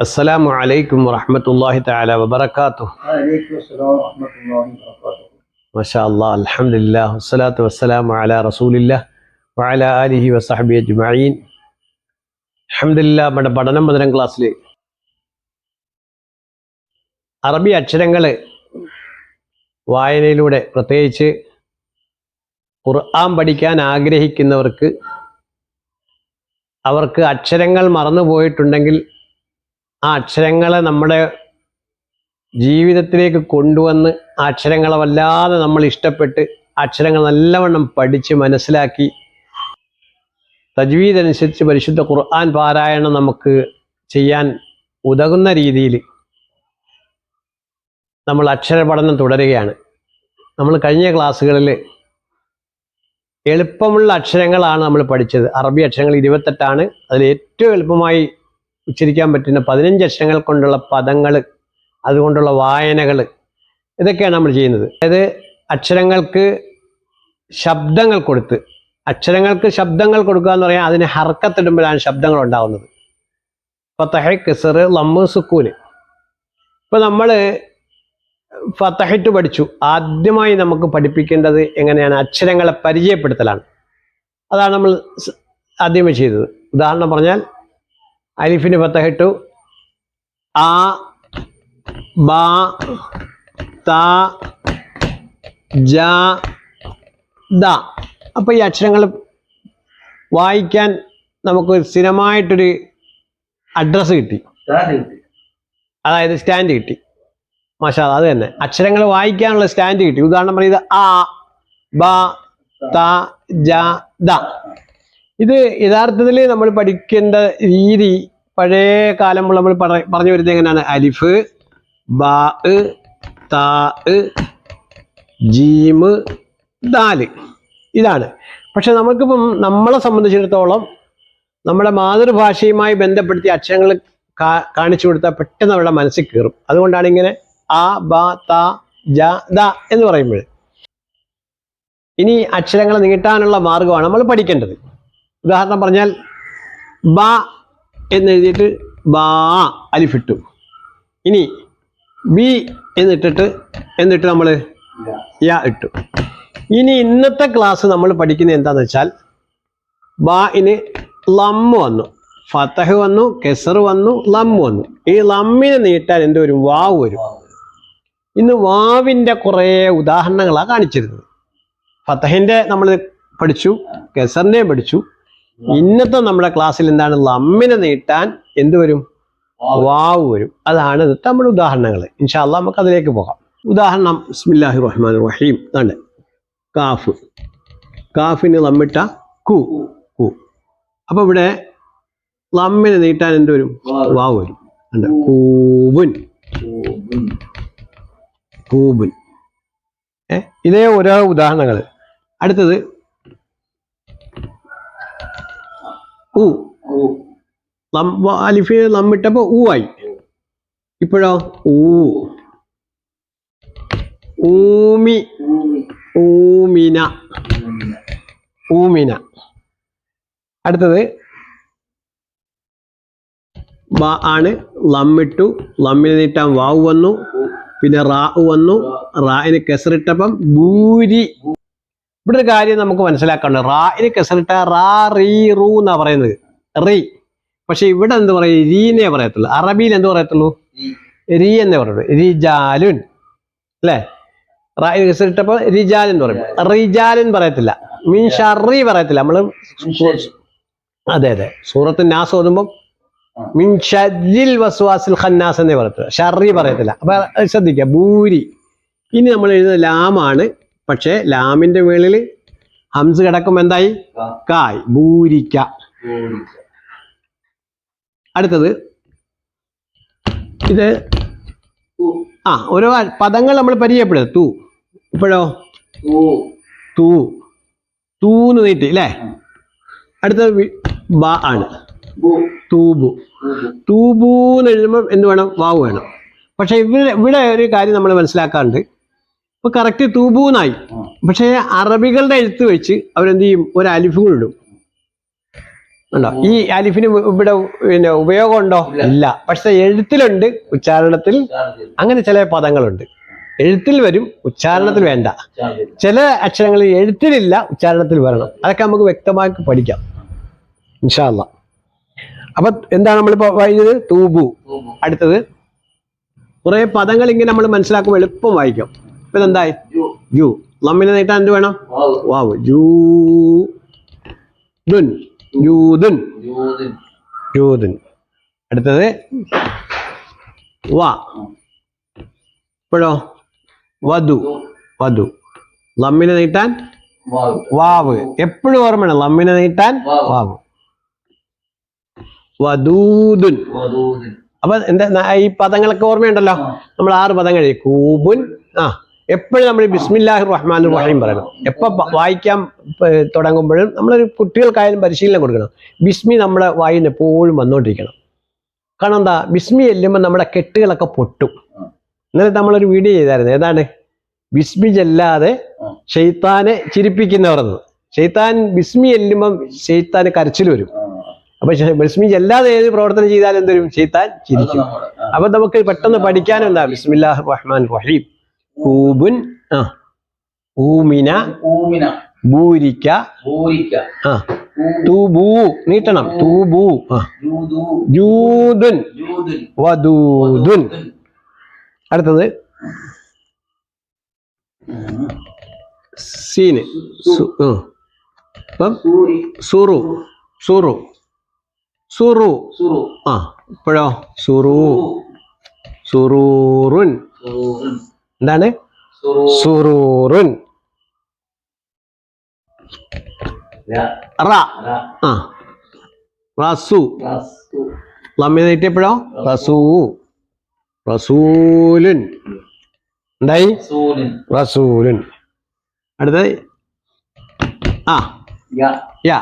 السلام عليكم ورحمة الله تعالى وبركاته وعليكم السلام ورحمة الله وبركاته ما شاء الله الحمد لله والصلاة والسلام على رسول الله وعلى آله وصحبه أجمعين الحمد لله നമ്മുടെ പഠനം പതിനാം ക്ലാസ്സിൽ അറബി അക്ഷരങ്ങൾ വായനയിലൂടെ പ്രത്യേകിച്ച് ഖുർആൻ പഠിക്കാൻ ആഗ്രഹിക്കുന്നവർക്ക് അവർക്ക് അക്ഷരങ്ങൾ മറന്നുപോയിട്ടുണ്ടെങ്കിൽ ആ അക്ഷരങ്ങളെ നമ്മുടെ ജീവിതത്തിലേക്ക് കൊണ്ടുവന്ന് ആ അക്ഷരങ്ങളെ വല്ലാതെ നമ്മൾ ഇഷ്ടപ്പെട്ട് അക്ഷരങ്ങൾ നല്ലവണ്ണം പഠിച്ച് മനസ്സിലാക്കി തജ്വീദ് അനുസരിച്ച് പരിശുദ്ധ ഖുർആൻ പാരായണം നമുക്ക് ചെയ്യാൻ ഉതകുന്ന രീതിയിൽ നമ്മൾ അക്ഷര പഠനം തുടരുകയാണ്. നമ്മൾ കഴിഞ്ഞ ക്ലാസ്സുകളിൽ എളുപ്പമുള്ള അക്ഷരങ്ങളാണ് നമ്മൾ പഠിച്ചത്. അറബി അക്ഷരങ്ങൾ ഇരുപത്തെട്ടാണ്. അതിൽ ഏറ്റവും എളുപ്പമായി ഉച്ചരിക്കാൻ പറ്റുന്ന പതിനഞ്ച് അക്ഷരങ്ങൾ കൊണ്ടുള്ള പദങ്ങൾ അതുകൊണ്ടുള്ള വായനകൾ ഇതൊക്കെയാണ് നമ്മൾ ചെയ്യുന്നത്. അതായത് അക്ഷരങ്ങൾക്ക് ശബ്ദങ്ങൾ കൊടുത്ത് അക്ഷരങ്ങൾക്ക് ശബ്ദങ്ങൾ കൊടുക്കുക എന്ന് പറയാൻ അതിന് ഹർക്കത്തിടുമ്പോഴാണ് ശബ്ദങ്ങൾ ഉണ്ടാകുന്നത് ഫത്തഹ കിസർ ലമ്മ് സുക്കൂന് ഇപ്പം നമ്മൾ ഫത്തഹിട്ട് പഠിച്ചു. ആദ്യമായി നമുക്ക് പഠിപ്പിക്കേണ്ടത് എങ്ങനെയാണ്? അക്ഷരങ്ങളെ പരിചയപ്പെടുത്തലാണ്. അതാണ് നമ്മൾ ആദ്യമേ ചെയ്തത്. ഉദാഹരണം പറഞ്ഞാൽ അലിഫിന് പത്തഹിട്ടു ആ ബാ താ ജ ദ. അപ്പോൾ ഈ അക്ഷരങ്ങൾ വായിക്കാൻ നമുക്ക് സ്ഥിരമായിട്ടൊരു അഡ്രസ്സ് കിട്ടി. അതായത് സ്റ്റാൻഡ് കിട്ടി. മാഷാ അത് തന്നെ. അക്ഷരങ്ങൾ വായിക്കാനുള്ള സ്റ്റാൻഡ് കിട്ടി. ഉദാഹരണം പറയുന്നത് ആ ബ ത ജ ദ. ഇത് യഥാർത്ഥത്തിൽ നമ്മൾ പഠിക്കേണ്ട രീതി പഴയ കാലം നമ്മൾ പറഞ്ഞു വരുന്നത് എങ്ങനെയാണ്? അലിഫ് ബാ താ ജീമ് ദാൽ. ഇതാണ്. പക്ഷെ നമുക്കിപ്പം നമ്മളെ സംബന്ധിച്ചിടത്തോളം നമ്മുടെ മാതൃഭാഷയുമായി ബന്ധപ്പെടുത്തിയ അക്ഷരങ്ങൾ കാണിച്ചു കൊടുത്താൽ പെട്ടെന്ന് അവരുടെ മനസ്സിൽ കയറും അതുകൊണ്ടാണ് ഇങ്ങനെ ആ ബ ത ജ ദ എന്ന് പറയുമ്പോൾ. ഇനി അക്ഷരങ്ങൾ നീട്ടാനുള്ള മാർഗമാണ് നമ്മൾ പഠിക്കേണ്ടത്. ഉദാഹരണം പറഞ്ഞാൽ ബ എന്ന് എഴുതിയിട്ട് ബാ അലിഫിട്ടു ഇനി ബി എന്നിട്ടിട്ട് എന്നിട്ട് നമ്മൾ യാ ഇട്ടു. ഇനി ഇന്നത്തെ ക്ലാസ് നമ്മൾ പഠിക്കുന്നത് എന്താണെന്ന് വെച്ചാൽ ബാ ഇന് ലമ്മ് വന്നു. ഫത്തഹ് വന്നു കെസർ വന്നു ലമ്മ് വന്നു. ഈ ലമ്മിനെ നീട്ടാൻ എന്തോ ഒരു വാവ് വരും. ഇന്ന് വാവിന്റെ കുറേ ഉദാഹരണങ്ങളാണ് കാണിച്ചിരുന്നത്. ഫത്തഹിന്റെ നമ്മൾ പഠിച്ചു കെസറിന്റെയും പഠിച്ചു ഇന്നത്തെ നമ്മുടെ ക്ലാസ്സിൽ എന്താണ്? ലമ്മിനെ നീട്ടാൻ എന്ത് വരും? വാവ്. വരും. അതാണ് നമ്മുടെ ഉദാഹരണങ്ങൾ. ഇൻഷാല്ല നമുക്ക് അതിലേക്ക് പോകാം. ഉദാഹരണം ബിസ്മില്ലാഹി റഹ്മാൻ റഹീം ഇതാണ്. കാഫ്. കാഫിന് ലമ്മിട്ട കു. കു. അപ്പൊ ഇവിടെ ലമ്മിനെ നീട്ടാൻ എന്ത് വരും? വാവ്. വരും. ഉണ്ട് കൂബുൻ. കൂബുൻ. ഏ? ഇതേ ഓരോ ഉദാഹരണങ്ങൾ. അടുത്തത് ഉ നമ്മിട്ടപ്പോ വ- അലിഫിന് ലമ്മിട്ടപ്പോ ഊ ആയി. ഇപ്പോഴോ? ഊ. ഊമി. ഊമിന. ഊമിന. അടുത്തത്. ബ ആണ് ലമ്മിട്ടു. ലമ്മിൽ നീട്ടാൻ വാവ് വന്നു. പിന്നെ റാ വന്നു. റായിന് കെസറിട്ടപ്പം ഭൂരി. ഇവിടെ ഒരു കാര്യം നമുക്ക് മനസ്സിലാക്കാണ്ട് റായിന് കെസറിട്ട റാ റീ റൂ എന്നാ പറയുന്നത്. റീ. പക്ഷെ ഇവിടെ എന്ത് പറയും? രീന്നേ പറയത്തുള്ളൂ. അറബിയിൽ എന്ത് പറയത്തുള്ളൂ? രീ. എന്നേ പറയുള്ളൂ റിജാലുൻ അല്ലേ? റായിന് കെസറിട്ടപ്പോൾ റിജാൽ എന്ന് പറയും. റിജാലുൻ പറയത്തില്ല. മീൻ ഷറി പറയത്തില്ല. നമ്മൾ അതെ അതെ. സൂറത്ത് നാസ് ഓതുമ്പോൾ മിൻ ഷജിൽ വസ്വാസിൽ ഖന്നാസ് എന്നേ പറയത്തില്ല ഷറി പറയത്തില്ല. അപ്പൊ ശ്രദ്ധിക്കുക. ഭൂരി. ഇനി നമ്മൾ എഴുതുന്ന ലാമാണ്. പക്ഷേ ലാമിന്റെ മേളിൽ ഹംസ് കിടക്കുമ്പോൾ എന്തായി? കായ്. ഭൂരിക്ക. അടുത്തത്. ഇത് ആ ഓരോ പദങ്ങൾ നമ്മൾ പരിചയപ്പെടുക. തൂ. ഇപ്പോഴോ? തൂ. തൂന്ന് നീട്ടി അല്ലേ? അടുത്ത ബ ആണ്. തൂബു. തൂബൂന്ന് എഴുതുമ്പോൾ എന്ത് വേണം? വാവ് വേണം. പക്ഷെ ഇവിടെ ഇവിടെ ഒരു കാര്യം നമ്മൾ മനസ്സിലാക്കാറുണ്ട്. ഇപ്പൊ കറക്റ്റ് തൂബൂന്നായി പക്ഷേ അറബികളുടെ എഴുത്ത് വെച്ച് അവരെന്ത് ചെയ്യും? ഒരു അലിഫ് കൂടെ ഇടും. ഉണ്ടോ ഈ അലിഫിന് ഇവിടെ പിന്നെ ഉപയോഗം ഉണ്ടോ ഇല്ല. പക്ഷെ എഴുത്തിലുണ്ട് ഉച്ചാരണത്തിൽ അങ്ങനെ ചില പദങ്ങളുണ്ട്. എഴുത്തിൽ വരും ഉച്ചാരണത്തിൽ വേണ്ട. ചില അക്ഷരങ്ങൾ എഴുത്തിലില്ല ഉച്ചാരണത്തിൽ വരണം. അതൊക്കെ നമുക്ക് വ്യക്തമാക്കി പഠിക്കാം. ഇൻഷാല്ല അപ്പൊ എന്താണ് നമ്മളിപ്പോ വായിച്ചത്? തൂബു അടുത്തത്. കുറെ പദങ്ങൾ ഇങ്ങനെ നമ്മൾ മനസ്സിലാക്കുമ്പോൾ എളുപ്പം വായിക്കാം. ഇപ്പൊ എന്തായി ജു. ലമ്മിനെ നീട്ടാൻ എന്ത് വേണം? വാവ്. ജൂദുൻ ജൂദിൻ ജൂദുൻ അടുത്തത് വാ. ഇപ്പോഴോ? വധു. വധു. ലമ്മിനെ നീട്ടാൻ വാവ്. എപ്പോഴും ഓർമ്മയാണ് ലമ്മിനെ നീട്ടാൻ വാവ്. വധൂദിൻ അപ്പൊ എന്താ ഈ പദങ്ങളൊക്കെ ഓർമ്മയുണ്ടല്ലോ? നമ്മൾ ആറ് പദം കഴിയും. കൂബുൻ ആ എപ്പോഴും നമ്മൾ ബിസ്മില്ലാഹി റഹ്മാൻ റഹീം പറയണം. എപ്പൊ വായിക്കാൻ തുടങ്ങുമ്പോഴും നമ്മളൊരു കുട്ടികൾക്കായാലും പരിശീലനം കൊടുക്കണം. ബിസ്മി നമ്മുടെ വായിൽ എപ്പോഴും വന്നുകൊണ്ടിരിക്കണം കാരണം എന്താ? ബിസ്മി ചെല്ലുമ്പോൾ നമ്മുടെ കെട്ടുകളൊക്കെ പൊട്ടും. ഇന്നലെ നമ്മളൊരു വീഡിയോ ചെയ്തായിരുന്നു. ഏതാണ്? ബിസ്മി ചെല്ലാതെ. ഷെയ്ത്താനെ ചിരിപ്പിക്കുന്നവർന്ന് ഷെയ്ത്താൻ ബിസ്മി ചെല്ലുമ്പം ഷെയ്ത്താന് കരച്ചിൽ വരും. അപ്പൊ ബിസ്മി ചെല്ലാതെ ഏത് പ്രവർത്തനം ചെയ്താലും എന്തൊരു ഷെയ്ത്താൻ ചിരിക്കും. അപ്പൊ നമുക്ക് പെട്ടെന്ന് പഠിക്കാനും എന്താ ബിസ്മില്ലാഹ് റഹ്മാൻ റഹീം കൂബുൻ ആ ഊമിന ഊമിന. ബൂരിക്ക ഭൂരിക്ക. ആ തൂബൂ നീട്ടണം. തൂബൂ. ആ. ജൂദു. ജൂദുൻ. വദൂദുൻ അടുത്തത്. സീന്. സുറു. സുറു. സുറു. ആ ഇപ്പോഴോ? സുറു. സുറൂറിൻ. എന്താണ്? സുറൂ സുറൂറുൻ ആ. റസു. നീട്ടിയപ്പോഴോ റസൂലുൻ. എന്തായി? സൂലിൻ റസൂലുൻ. അടുത്തത്. ആ. യ.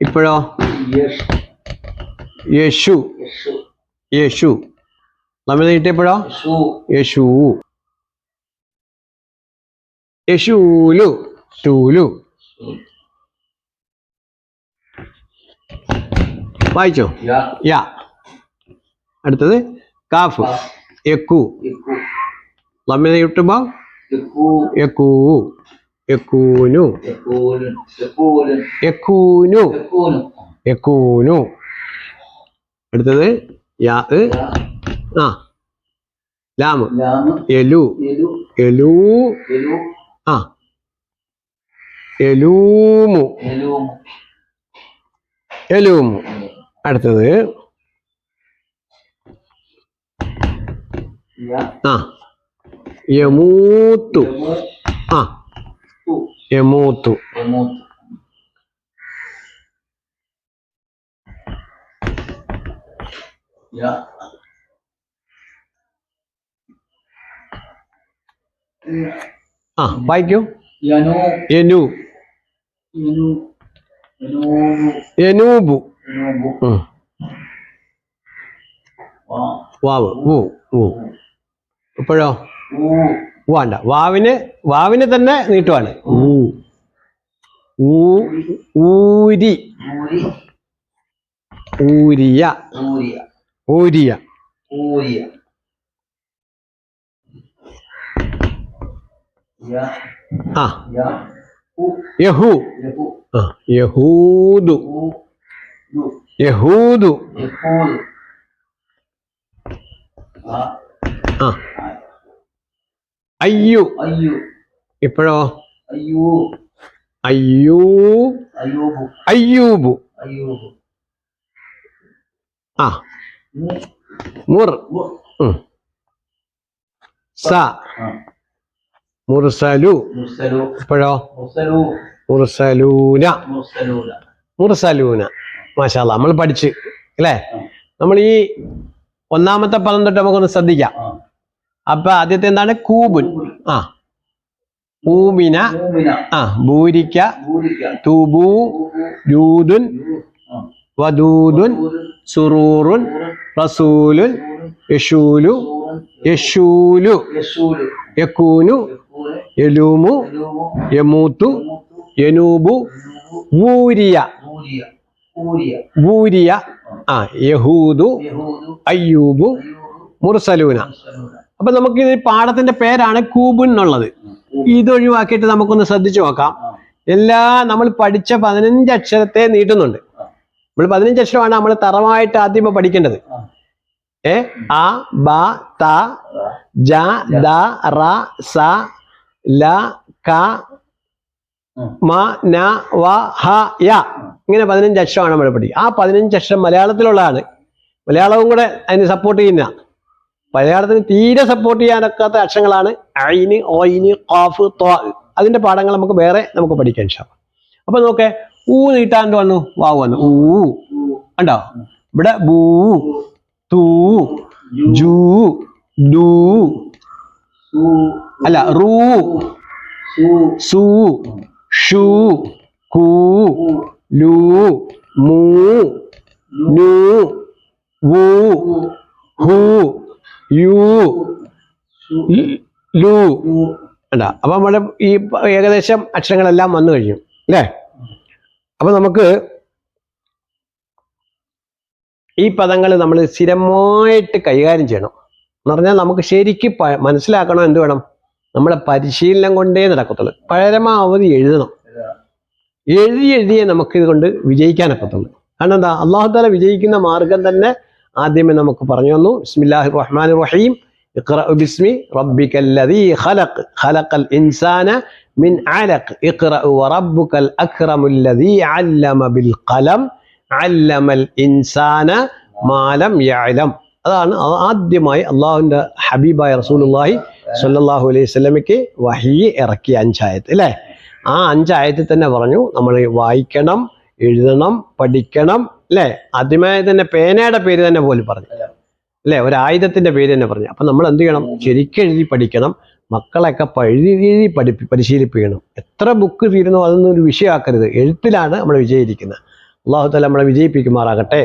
ഇപ്പോഴോ? യേശു യേശു ലമ്മിന് നീട്ടിയപ്പോഴോ യഷു യശൂലു ടൂലു. വായിച്ചോ? യ. അടുത്തത് കാഫ്. യക്കു. നമ്മൾ കിട്ടുമ്പോ? എക്കൂ യക്കു. യക്കൂ. യക്കൂനു. യക്കൂനു. യക്കൂനു. അടുത്തത് യ. ആ. ലാമ്. എലു. എലു. ആ. എലൂമു. എലൂമു. അടുത്തത്. ആ. യമൂത്തു. യമു ആ. യമൂത്തു. യമൂത്ത്. ആ. വായിക്കൂ യനു. യനൂബു. ഉം. വാവ്. ഊ ഊ ഇപ്പോഴോ? ഊ വേണ്ട. വാവിന് വാവിന് തന്നെ നീട്ടുവാണ്. ഊ ഊ ഊരി. ഊരി. ഊരിയ. ഊരിയ. ഊരിയ ഊരിയ യ ആ. യഹു. യഹൂദു. യഹൂദു. ആ. അയ്യു. അയ്യു. ഇപ്പോഴോ അയ്യൂ. അയ്യൂ അയ്യൂബു. ആ. മുർ. സ. മുർസലു. ഇപ്പോഴോ മുർസലു. മുർസലൂന. മുർസലൂന. മാഷാ മാഷാല്ല നമ്മൾ പഠിച്ച് അല്ലേ? നമ്മൾ ഈ ഒന്നാമത്തെ പദം തൊട്ട് നമുക്കൊന്ന് ശ്രദ്ധിക്കാം. അപ്പൊ ആദ്യത്തെ എന്താണ്? കൂബുൻ. ആ. ഊമിന ആ ഭൂരിക്ക. തൂബു. ജൂദുൻ വദൂദുൻ. സുറൂറുൻ. റസൂലുൻ. യശൂലു യശൂലു യക്കൂനു. യലൂമു യമൂത്തു യനൂബു വൂരിയ. വൂരിയ ആ യഹൂദു അയ്യൂബു മുർസലൂന. അപ്പൊ നമുക്ക് ഈ പാഠത്തിന്റെ പേരാണ് കൂബുൻ എന്നുള്ളത്. ഇതൊഴിവാക്കിയിട്ട് നമുക്കൊന്ന് ശ്രദ്ധിച്ചു നോക്കാം. എല്ലാ നമ്മൾ പഠിച്ച പതിനഞ്ച് അക്ഷരത്തെ നീട്ടുന്നുണ്ട്. നമ്മൾ പതിനഞ്ച് അക്ഷരമാണ് നമ്മൾ തറവായിട്ട് ആദ്യമേ പഠിക്കേണ്ടത്. ഏ? ആ ബ ത ജ ദ റ സ ല ക മ ന വ ഹ യ. ഇങ്ങനെ പതിനഞ്ച് അക്ഷരമാണ് നമ്മൾ പഠിക്കുക ആ പതിനഞ്ച് അക്ഷരം മലയാളത്തിലുള്ളതാണ്. മലയാളവും കൂടെ അതിന് സപ്പോർട്ട് ചെയ്യുന്ന. മലയാളത്തിന് തീരെ സപ്പോർട്ട് ചെയ്യാനൊക്കാത്ത അക്ഷരങ്ങളാണ് ഐന് ഓയിന് ഖാഫ് തോ. അതിന്റെ പാഠങ്ങൾ നമുക്ക് വേറെ നമുക്ക് പഠിക്കാൻ ശ്രമം അപ്പൊ നോക്കേ ഊ നീട്ടാണ്ട് വന്നു വാവ് വന്നു. ഊ ഉണ്ടോ ഇവിടെ ബൂ തൂ ജൂ ഡൂ അല്ല റൂ. സു ഷൂ. കൂ. ലൂ. മൂ. നൂ വൂ. ഹൂ. യൂ. ലു. അല്ല അപ്പൊ നമ്മുടെ ഈ ഏകദേശം അക്ഷരങ്ങളെല്ലാം വന്നു കഴിഞ്ഞു അല്ലേ? അപ്പൊ നമുക്ക് ഈ പദങ്ങൾ നമ്മൾ സ്ഥിരമായിട്ട് കൈകാര്യം ചെയ്യണം. എന്ന് പറഞ്ഞാൽ നമുക്ക് ശരിക്ക് പ- മനസ്സിലാക്കണം എന്ത് വേണം നമ്മളെ പരിശീലനം കൊണ്ടേ നടക്കത്തുള്ളൂ പരമാവധി എഴുതണം എഴുതി എഴുതിയേ നമുക്ക് ഇതുകൊണ്ട് വിജയിക്കാനൊക്കത്തുള്ളൂ കാരണം എന്താ അള്ളാഹു താല വിജയിക്കുന്ന മാർഗം തന്നെ ആദ്യമേ നമുക്ക് പറഞ്ഞു തന്നു ബിസ്മില്ലാഹി റഹ്മാൻ റഹീം اقرأ باسم ربك الذي خلق خلق الإنسان من علق اقرأ وربك الأكرم الذي علم بالقلم علم الإنسان ما لم يعلم അതാണ് ആദ്യമായി അള്ളാഹുവിന്റെ ഹബീബായ റസൂലുള്ളാഹി സ്വല്ലല്ലാഹു അലൈഹി സ്വലമയ്ക്ക് വഹി ഇറക്കിയ അഞ്ചായത്ത് അല്ലേ? ആ അഞ്ചായത്തിൽ തന്നെ പറഞ്ഞു നമ്മൾ വായിക്കണം എഴുതണം പഠിക്കണം അല്ലേ? ആദ്യമായി തന്നെ പേനയുടെ പേര് തന്നെ പോലും പറഞ്ഞു അല്ലേ? ഒരു ആയുധത്തിന്റെ പേര് തന്നെ പറഞ്ഞു. അപ്പൊ നമ്മൾ എന്ത് ചെയ്യണം? ശരിക്കെഴുതി പഠിക്കണം മക്കളെയൊക്കെ പഴുതി എഴുതി പഠിപ്പി പരിശീലിപ്പിക്കണം. എത്ര ബുക്ക് തീരുന്നോ അതൊന്നും ഒരു വിഷയമാക്കരുത്. എഴുത്തിലാണ് നമ്മൾ വിജയിക്കുന്നത് അള്ളാഹു താല നമ്മളെ വിജയിപ്പിക്കുമാറാകട്ടെ.